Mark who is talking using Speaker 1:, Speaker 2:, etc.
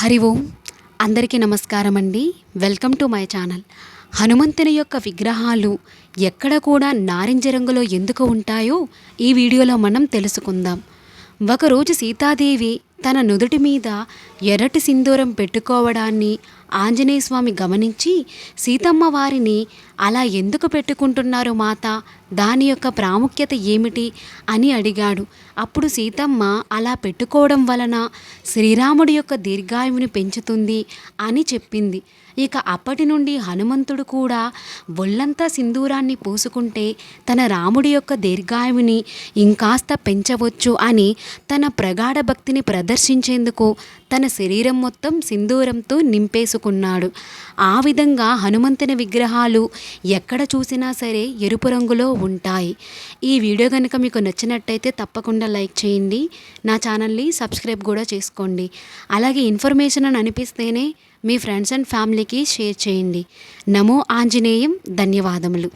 Speaker 1: హరి ఓం. అందరికీ నమస్కారం అండి. Welcome to my channel. హనుమంతుని యొక్క విగ్రహాలు ఎక్కడ కూడా నారింజ రంగులో ఎందుకు ఉంటాయో ఈ వీడియోలో మనం తెలుసుకుందాం. ఒకరోజు సీతాదేవి తన నుదుటి మీద ఎర్రటి సింధూరం పెట్టుకోవడాన్ని ఆంజనేయ స్వామి గమనించి సీతమ్మ వారిని అలా ఎందుకు పెట్టుకుంటున్నారు మాత? దాని యొక్క ప్రాముఖ్యత ఏమిటి అని అడిగాడు. అప్పుడు సీతమ్మ అలా పెట్టుకోవడం వలన శ్రీరాముడి యొక్క దీర్ఘాయువుని పెంచుతుంది అని చెప్పింది. ఇక అప్పటి నుండి హనుమంతుడు కూడా ఒళ్ళంతా సింధూరాన్ని పూసుకుంటే తన రాముడి యొక్క దీర్ఘాయువుని ఇంకాస్త పెంచవచ్చు అని తన ప్రగాఢ భక్తిని ప్రదర్శించేందుకు తన శరీరం మొత్తం సింధూరంతో నింపేసుకున్నాడు. ఆ విధంగా హనుమంతుని విగ్రహాలు ఎక్కడ చూసినా సరే ఎరుపు రంగులో ఉంటాయి. ఈ వీడియో కనుక మీకు నచ్చినట్టయితే తప్పకుండా లైక్ చేయండి. నా ఛానల్ని సబ్స్క్రైబ్ కూడా చేసుకోండి. అలాగే ఇన్ఫర్మేషన్ అని అనిపిస్తేనే మీ ఫ్రెండ్స్ అండ్ ఫ్యామిలీకి షేర్ చేయండి. నమో ఆంజనేయం ధన్యవాదములు.